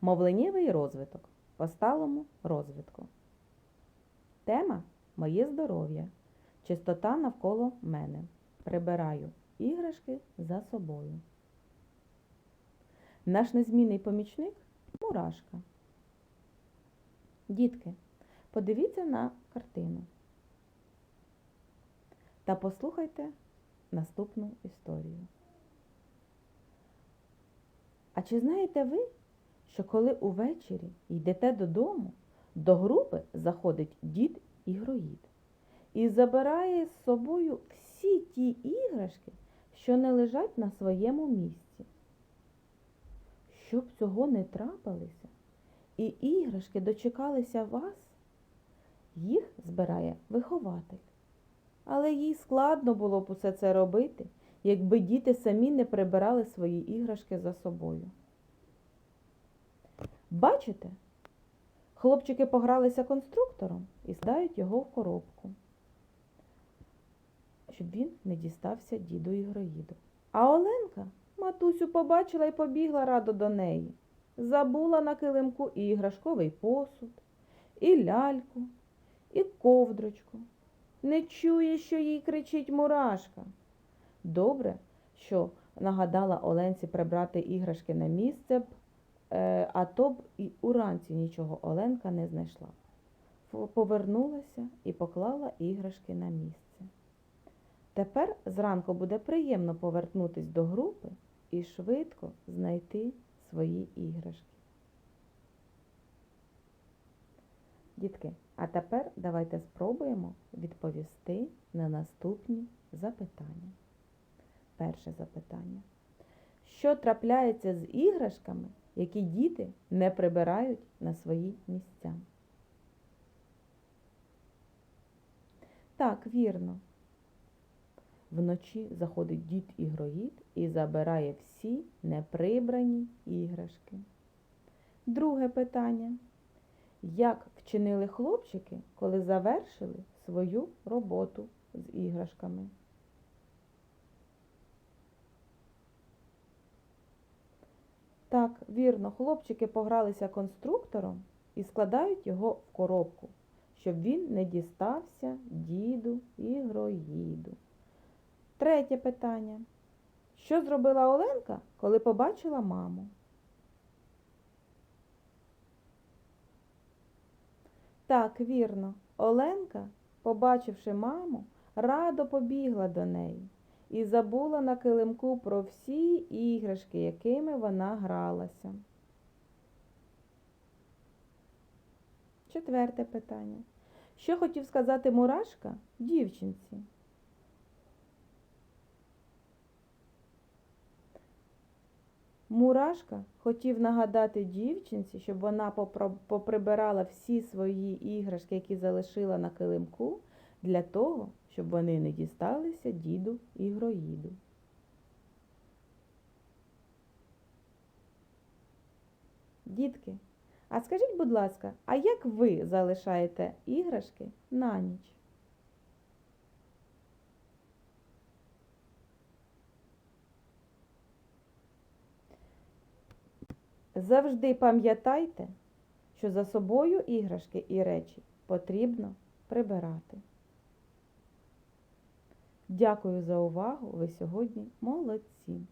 Мовленнєвий розвиток по сталому розвитку. Тема Моє здоров'я. Чистота навколо мене. Прибираю іграшки за собою. Наш незмінний помічник мурашка. Дітки, подивіться на картину та послухайте наступну історію. А чи знаєте ви, що коли увечері йдете додому, до групи заходить дід ігроїд і забирає з собою всі ті іграшки, що не лежать на своєму місці? Щоб цього не трапилося, і іграшки дочекалися вас, їх збирає вихователь. Але їй складно було б усе це робити, якби діти самі не прибирали свої іграшки за собою. Бачите? Хлопчики погралися конструктором і складають його в коробку, щоб він не дістався діду ігроїду. А Оленка матусю побачила і побігла радо до неї. Забула на килимку і іграшковий посуд, і ляльку, і ковдрочку. Не чує, що їй кричить мурашка. Добре, що нагадала Оленці прибрати іграшки на місце, б, а то б і уранці нічого Оленка не знайшла. Повернулася і поклала іграшки на місце. Тепер зранку буде приємно повернутись до групи і швидко знайти свої іграшки. Дітки, а тепер давайте спробуємо відповісти на наступні запитання. Перше запитання. Що трапляється з іграшками, які діти не прибирають на свої місця? Так, вірно. Вночі заходить дід ігроїд і забирає всі неприбрані іграшки. Друге питання. Як вчинили хлопчики, коли завершили свою роботу з іграшками? Так, вірно, хлопчики погралися конструктором і складають його в коробку, щоб він не дістався діду ігроїду. Третє питання. Що зробила Оленка, коли побачила маму? Так, вірно, Оленка, побачивши маму, радо побігла до неї і забула на килимку про всі іграшки, якими вона гралася. Четверте питання. Що хотів сказати Мурашка дівчинці? Мурашка хотів нагадати дівчинці, щоб вона поприбирала всі свої іграшки, які залишила на килимку, для того, щоб вони не дісталися діду ігроїду. Дітки, а скажіть, будь ласка, а як ви залишаєте іграшки на ніч? Завжди пам'ятайте, що за собою іграшки і речі потрібно прибирати. Дякую за увагу. Ви сьогодні молодці.